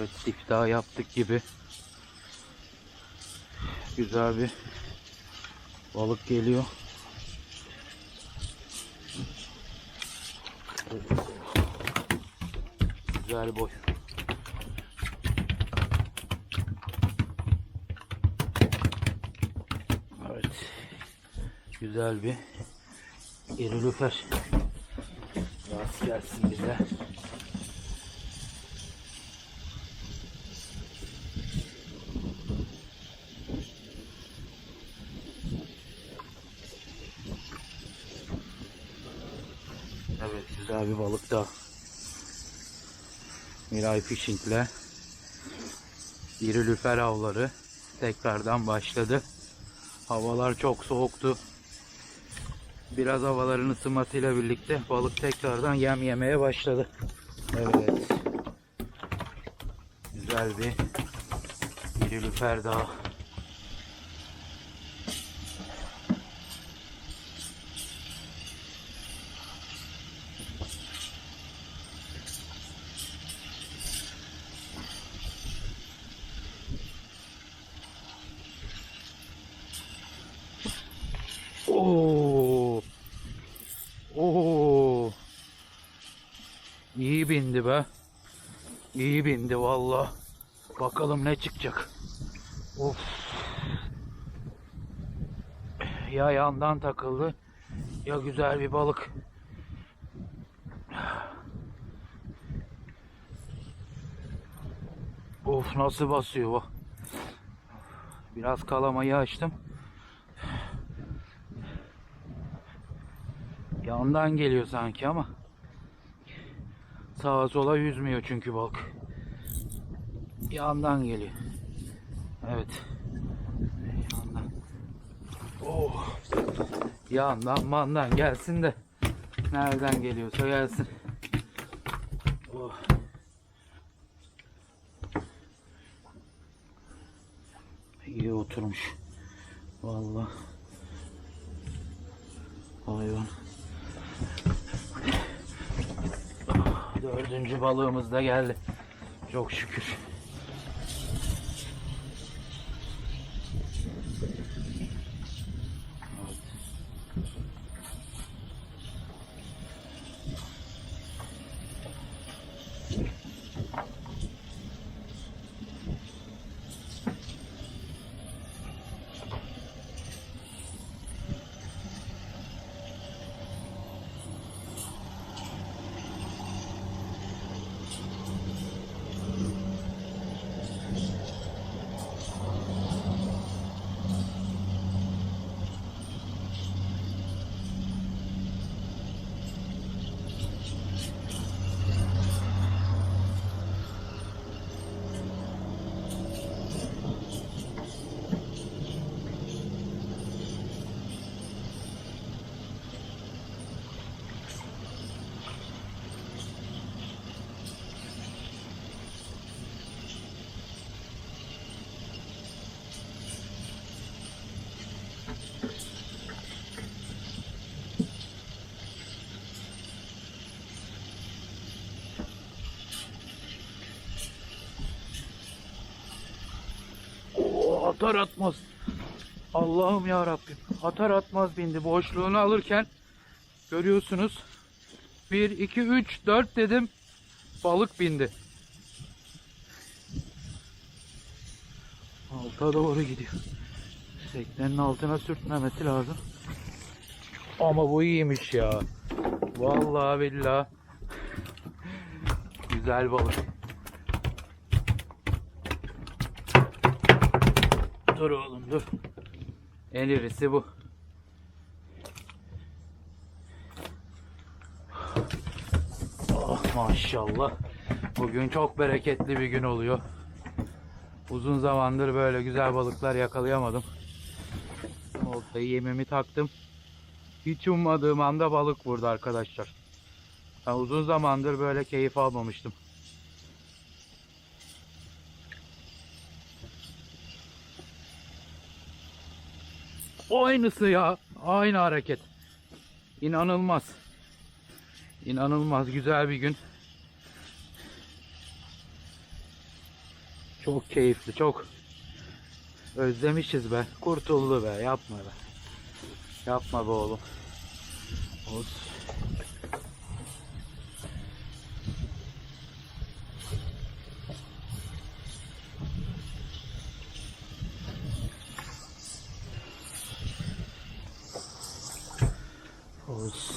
Evet siftah yaptık gibi. Güzel bir balık geliyor. Güzel boy. Evet. Güzel bir iri lüfer. Rast gelsin bize. Evet güzel bir balık da. Miray Fishing'le iri lüfer avları tekrardan başladı. Havalar çok soğuktu. Biraz havaların ısınmasıyla birlikte balık tekrardan yem yemeye başladı. Evet. Güzel bir iri lüfer daha. İyi bindi be. İyi bindi valla. Bakalım ne çıkacak. Of. Ya yandan takıldı ya güzel bir balık. Of nasıl basıyor bu. Biraz kalamayı açtım. Yandan geliyor sanki ama sağa sola yüzmüyor çünkü balık. Yandan geliyor. Evet. Yandan. Oh. Yandan mandan gelsin de nereden geliyorsa gelsin. Oh. İyi oturmuş. Vallahi. Hayvan. Dördüncü balığımız da geldi. Çok şükür. Atar atmaz. Allah'ım ya Rabbim. Atar atmaz bindi. Boşluğunu alırken görüyorsunuz. 1 2 3 4 dedim. Balık bindi. Alta doğru gidiyor. Teknenin altına sürtmemesi lazım. Ama bu iyiymiş ya. Vallahi billahi. Güzel balık. Dur oğlum dur. En irisi bu. Oh maşallah. Bugün çok bereketli bir gün oluyor. Uzun zamandır böyle güzel balıklar yakalayamadım. Oltayı yemimi taktım. Hiç ummadığım anda balık vurdu arkadaşlar. Ben uzun zamandır böyle keyif almamıştım. Aynısı ya. Aynı hareket. İnanılmaz. İnanılmaz güzel bir gün. Çok keyifli, çok. Özlemişiz be. Kurtuldu be. Yapma be. Yapma be oğlum. Olsun. Olsun.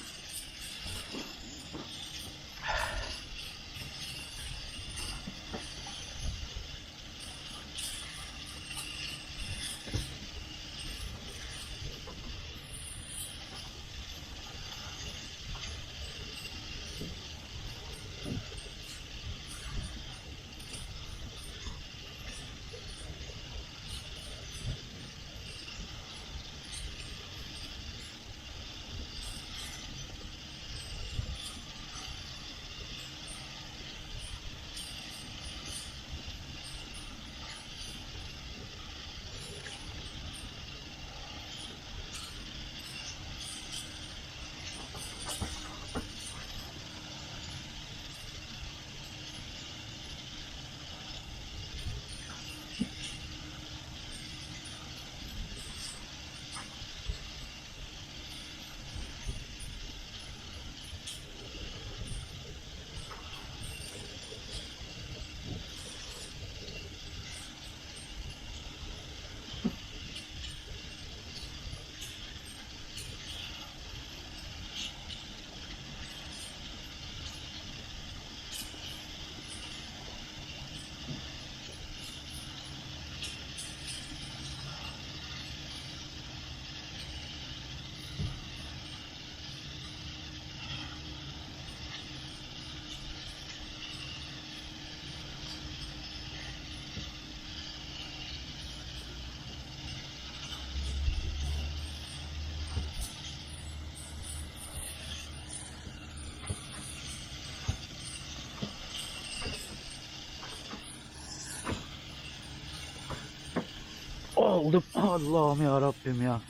Oldum. Allah'ım ya Rabbim ya.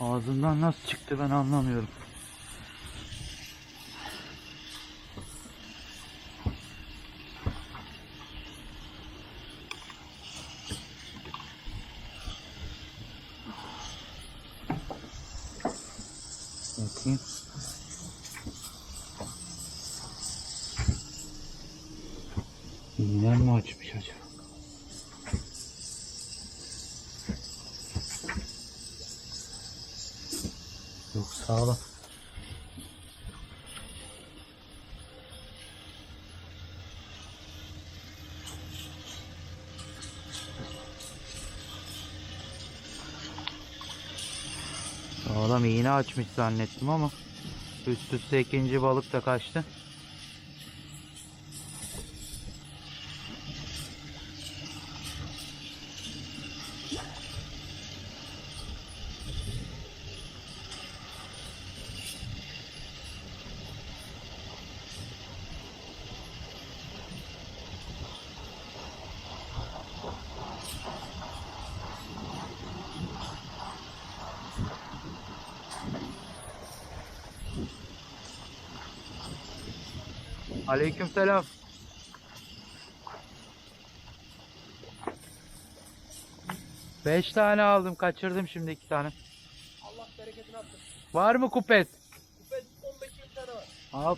Ağzından nasıl çıktı ben anlamıyorum. Bakayım. İğnen mi açmış acaba? Yok sağlam. Sağlam iğne açmış zannettim ama üst üste ikinci balık da kaçtı. Aleykümselam. Beş tane aldım. Kaçırdım şimdi iki tane. Allah bereketini artsın. Var mı kupet? Kupet 15-20 tane var. Al.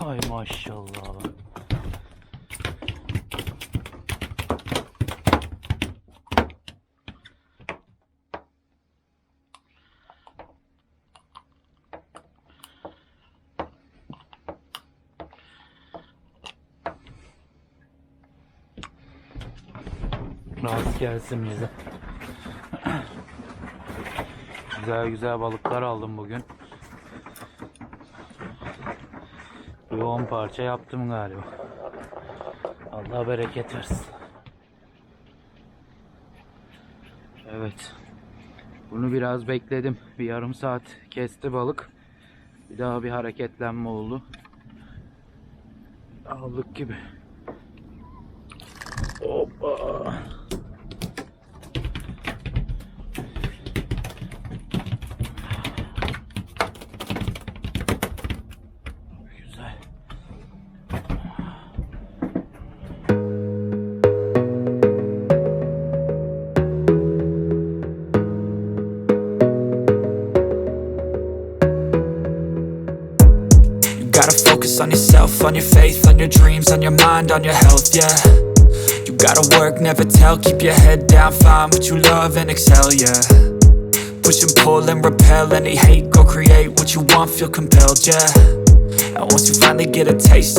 Ay maşallah. Rast gelsin bize. güzel güzel balıklar aldım bugün. Bir 10 parça yaptım galiba. Allah bereket versin. Evet. Bunu biraz bekledim. Bir yarım saat kesti balık. Bir daha bir hareketlenme oldu. Aldık gibi. Hoppa. On yourself, on your faith, on your dreams, on your mind, on your health, yeah. You gotta work, never tell, keep your head down, find what you love and excel, yeah. Push and pull and repel any hate, go create what you want, feel compelled, yeah. And once you finally get a taste